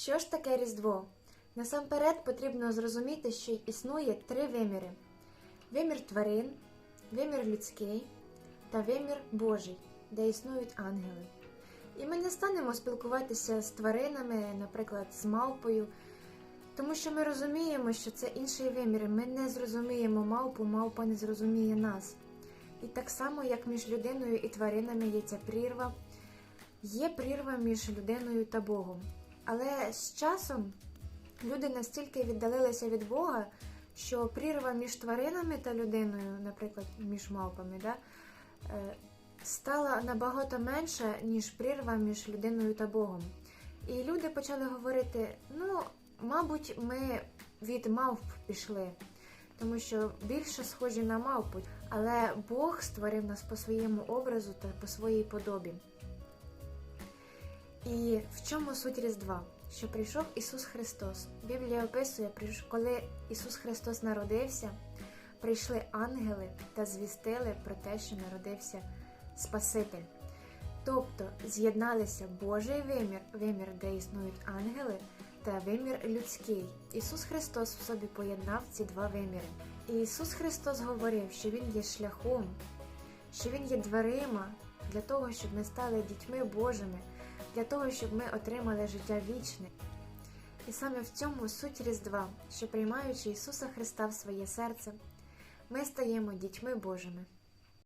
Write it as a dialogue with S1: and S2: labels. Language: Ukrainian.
S1: Що ж таке Різдво? Насамперед потрібно зрозуміти, що існує три виміри: вимір тварин, вимір людський та вимір Божий, де існують ангели. І ми не станемо спілкуватися з тваринами, наприклад, з мавпою, тому що ми розуміємо, що це інший вимір. Ми не зрозуміємо мавпу, мавпа не зрозуміє нас. І так само, як між людиною і тваринами є ця прірва, є прірва між людиною та Богом. Але з часом люди настільки віддалилися від Бога, що прірва між тваринами та людиною, наприклад, між мавпами, да, е, стала набагато менша, ніж прірва між людиною та Богом. І люди почали говорити: ну, мабуть, ми від мавп пішли, тому що більше схожі на мавпу. Але Бог створив нас по своєму образу та по своїй подобі. І в чому суть Різдва? Що прийшов Ісус Христос. Біблія описує, коли Ісус Христос народився, прийшли ангели та звістили про те, що народився Спаситель. Тобто з'єдналися Божий вимір, вимір, де існують ангели, та вимір людський. Ісус Христос в собі поєднав ці два виміри. І Ісус Христос говорив, що Він є шляхом, що Він є дверима для того, щоб ми стали дітьми Божими, для того, щоб ми отримали життя вічне. І саме в цьому суть Різдва, що приймаючи Ісуса Христа в своє серце, ми стаємо дітьми Божими.